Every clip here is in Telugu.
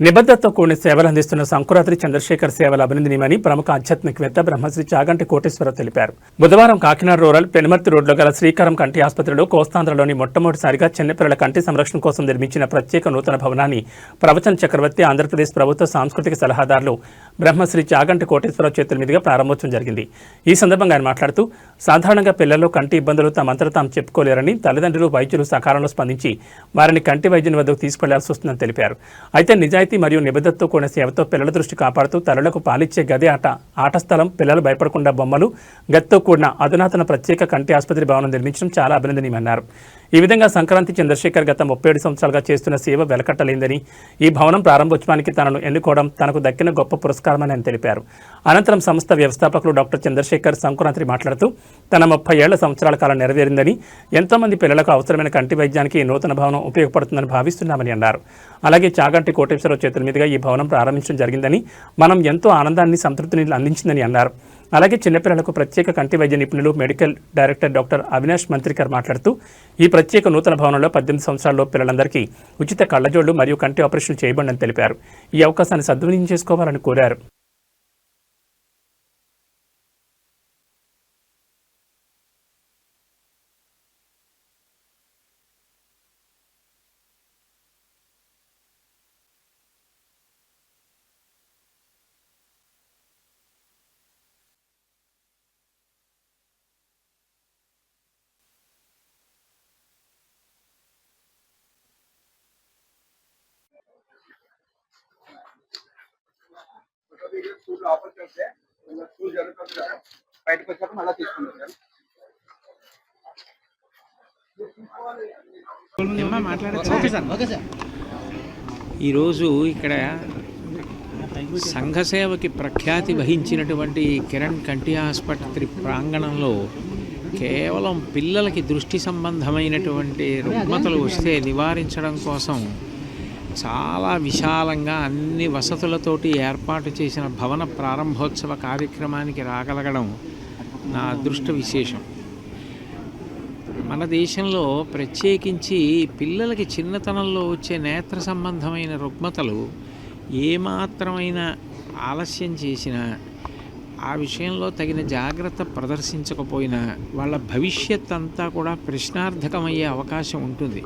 నిబద్ధతతో కూడిన సేవలు అందిస్తున్న సంకురాత్రి చంద్రశేఖర్ సేవలు అభినందనీయమని ప్రముఖ ఆధ్యాత్మికవేత్త బ్రహ్మశ్రీ చాగంటి కోటేశ్వరరావు తెలిపారు. బుధవారం కాకినాడ రూరల్ పెనుమర్తి రోడ్లో గల శ్రీకారం కంటి ఆసుపత్రిలో కోస్తాంధ్రలోని మొట్టమొదటిసారిగా చిన్నపిల్లల కంటి సంరక్షణ కోసం నిర్మించిన ప్రత్యేక నూతన భవనాన్ని ప్రవచన చక్రవర్తి ఆంధ్రప్రదేశ్ ప్రభుత్వ సాంస్కృతిక సలహాదారులు బ్రహ్మశ్రీ చాగంటి కోటేశ్వరరావు చేతుల మీదుగా ప్రారంభోత్సవం జరిగింది. ఈ సందర్భంగా ఆయన మాట్లాడుతూ సాధారణంగా పిల్లల్లో కంటి ఇబ్బందులు తమంతట తాము చెప్పుకోలేరని తల్లిదండ్రులు వైద్యులు సకాలంలో స్పందించి వారిని కంటి వైద్యుని వద్దకు తీసుకెళ్ళాల్సి వస్తుందని తెలిపారు. అయితే నిజాయితీ మరియు నిబద్ధతతో కూడిన సేవతో పిల్లల దృష్టి కాపాడుతూ తల్లులకు పాలిచ్చే గది ఆట ఆట స్థలం పిల్లలు భయపడకుండా బొమ్మలు గదితో కూడిన అధునాతన ప్రత్యేక కంటి ఆసుపత్రి భవనం నిర్మించడం చాలా అభినందనీయమన్నారు. ఈ విధంగా సంక్రాంతి చంద్రశేఖర్ గత ముప్పై ఏడు సంవత్సరాలుగా చేస్తున్న సేవ వెలకట్టలేదని ఈ భవనం ప్రారంభోత్సవానికి తనను ఎన్నుకోవడం తనకు దక్కిన గొప్ప పురస్కారమని ఆయన తెలిపారు. అనంతరం సంస్థ వ్యవస్థాపకులు డాక్టర్ చంద్రశేఖర్ సంక్రాంతి మాట్లాడుతూ తన ముప్పై ఏళ్ళ సంవత్సరాల కాలం నెరవేరిందని ఎంతోమంది పిల్లలకు అవసరమైన కంటి వైద్యానికి నూతన భవనం ఉపయోగపడుతుందని భావిస్తున్నామని అన్నారు. అలాగే చాగంటి కోటేశ్వరరావు చేతుల మీదుగా ఈ భవనం ప్రారంభించడం జరిగిందని మనం ఎంతో ఆనందాన్ని సంతృప్తిని అందించిందని అన్నారు. అలాగే చిన్నపిల్లలకు ప్రత్యేక కంటి వైద్య నిపుణులు medical director doctor Avinash Mantrikar మాట్లాడుతూ ఈ ప్రత్యేక నూతన భవనంలో పద్దెనిమిది సంవత్సరాల్లో పిల్లలందరికీ ఉచిత కళ్ళజోళ్ళు మరియు కంటి ఆపరేషన్ చేయబడని తెలిపారు. ఈ అవకాశాన్ని సద్వినియోగం చేసుకోవాలని కోరారు. స్కూల్ లోపలికి వెళ్తే ఇలా స్కూల్ జరుగుతుంది కదా బయటకు వచ్చాక మళ్ళీ కదా ఈరోజు ఇక్కడ సంఘసేవకి ప్రఖ్యాతి వహించినటువంటి కిరణ్ కంటి ఆసుపత్రి ప్రాంగణంలో కేవలం పిల్లలకి దృష్టి సంబంధమైనటువంటి రుగ్మతలు వస్తే నివారించడం కోసం చాలా విశాలంగా అన్ని వసతులతోటి ఏర్పాటు చేసిన భవన ప్రారంభోత్సవ కార్యక్రమానికి రాగలగడం నా అదృష్ట విశేషం. మన దేశంలో ప్రత్యేకించి పిల్లలకి చిన్నతనంలో వచ్చే నేత్ర సంబంధమైన రుగ్మతలు ఏమాత్రమైన ఆలస్యం చేసినా ఆ విషయంలో తగిన జాగ్రత్త ప్రదర్శించకపోయినా వాళ్ళ భవిష్యత్ అంతా కూడా ప్రశ్నార్థకమయ్యే అవకాశం ఉంటుంది.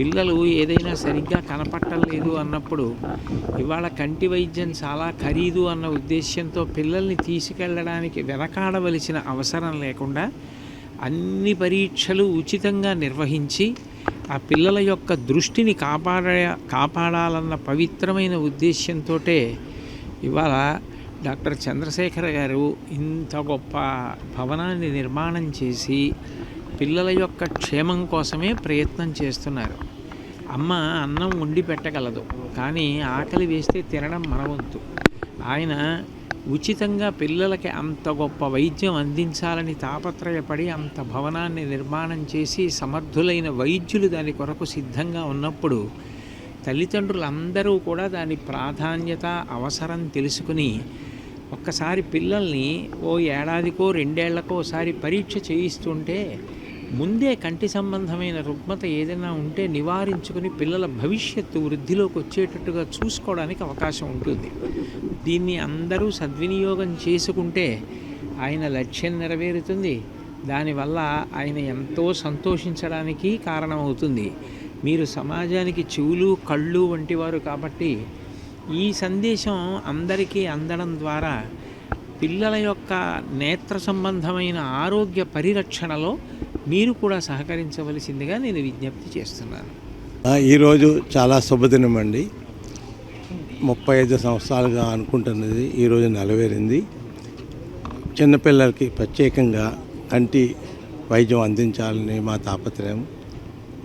పిల్లలు ఏదైనా సరిగ్గా కనపట్టలేదు అన్నప్పుడు ఇవాళ కంటి వైద్యం చాలా ఖరీదు అన్న ఉద్దేశ్యంతో పిల్లల్ని తీసుకెళ్ళడానికి వెనకాడవలసిన అవసరం లేకుండా అన్ని పరీక్షలు ఉచితంగా నిర్వహించి ఆ పిల్లల యొక్క దృష్టిని కాపాడ కాపాడాలన్న పవిత్రమైన ఉద్దేశ్యంతో ఇవాళ డాక్టర్ చంద్రశేఖర్ గారు ఇంత గొప్ప భవనాన్ని నిర్మాణం చేసి పిల్లల యొక్క క్షేమం కోసమే ప్రయత్నం చేస్తున్నారు. అమ్మ అన్నం వండి పెట్టగలదు కానీ ఆకలి వేస్తే తినడం మన వంతు. ఆయన ఉచితంగా పిల్లలకి అంత గొప్ప వైద్యం అందించాలని తాపత్రయపడి అంత భవనాన్ని నిర్మాణం చేసి సమర్థులైన వైద్యులు దాని కొరకు సిద్ధంగా ఉన్నప్పుడు తల్లిదండ్రులందరూ కూడా దాని ప్రాధాన్యత అవసరం తెలుసుకుని ఒక్కసారి పిల్లల్ని ఓ ఏడాదికో రెండేళ్ళకో ఒకసారి పరీక్ష చేయిస్తుంటే ముందే కంటి సంబంధమైన రుగ్మత ఏదైనా ఉంటే నివారించుకుని పిల్లల భవిష్యత్తు వృద్ధిలోకి వచ్చేటట్టుగా చూసుకోవడానికి అవకాశం ఉంటుంది. దీన్ని అందరూ సద్వినియోగం చేసుకుంటే ఆయన లక్ష్యం నెరవేరుతుంది. దానివల్ల ఆయన ఎంతో సంతోషించడానికి కారణమవుతుంది. మీరు సమాజానికి చెవులు కళ్ళు వంటి వారు కాబట్టి ఈ సందేశం అందరికీ అందడం ద్వారా పిల్లల యొక్క నేత్ర సంబంధమైన ఆరోగ్య పరిరక్షణలో మీరు కూడా సహకరించవలసిందిగా నేను విజ్ఞప్తి చేస్తున్నాను. ఈరోజు చాలా శుభదినం అండి. ముప్పై ఐదు సంవత్సరాలుగా అనుకుంటున్నది ఈరోజు నెలవేరింది. చిన్నపిల్లలకి ప్రత్యేకంగా కంటి వైద్యం అందించాలని మా తాపత్రయం.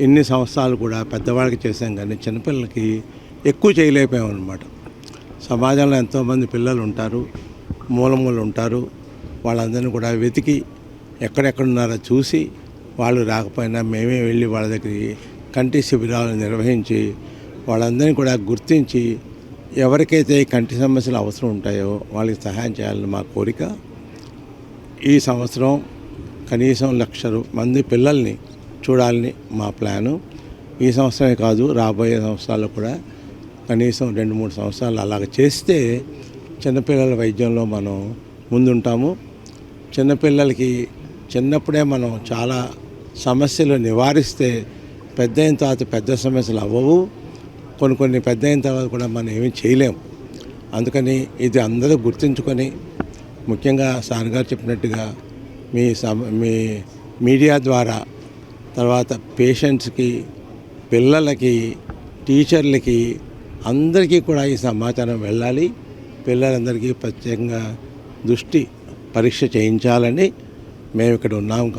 ఇన్ని సంవత్సరాలు కూడా పెద్దవాళ్ళకి చేసాం కానీ చిన్నపిల్లలకి ఎక్కువ చేయలేకపోయాం అనమాట సమాజంలో ఎంతోమంది పిల్లలు ఉంటారు మూలమూలు ఉంటారు. వాళ్ళందరినీ కూడా వెతికి ఎక్కడెక్కడున్నారో చూసి వాళ్ళు రాకపోయినా మేమే వెళ్ళి వాళ్ళ దగ్గరికి కంటి శిబిరాలు నిర్వహించి వాళ్ళందరినీ కూడా గుర్తించి ఎవరికైతే కంటి సమస్యలు అవసరం ఉంటాయో వాళ్ళకి సహాయం చేయాలని మా కోరిక. ఈ సంవత్సరం కనీసం లక్ష మంది పిల్లల్ని చూడాలని మా ప్లాను. ఈ సంవత్సరమే కాదు రాబోయే సంవత్సరాల్లో కూడా కనీసం రెండు మూడు సంవత్సరాలు అలాగ చేస్తే చిన్నపిల్లల వైద్యంలో మనం ముందుంటాము. చిన్నపిల్లలకి చిన్నప్పుడే మనం చాలా సమస్యలు నివారిస్తే పెద్ద అయిన తర్వాత పెద్ద సమస్యలు అవ్వవు. కొన్ని కొన్ని పెద్ద అయిన తర్వాత కూడా మనం ఏమీ చేయలేము. అందుకని ఇది అందరూ గుర్తుంచుకొని ముఖ్యంగా సార్ గారు చెప్పినట్టుగా మీ సమ మీ మీడియా ద్వారా తర్వాత పేషెంట్స్కి పిల్లలకి టీచర్లకి అందరికీ కూడా ఈ సమాచారం వెళ్ళాలి. పిల్లలందరికీ ప్రత్యేకంగా దృష్టి పరీక్ష చేయించాలని మేము ఇక్కడ ఉన్నాం.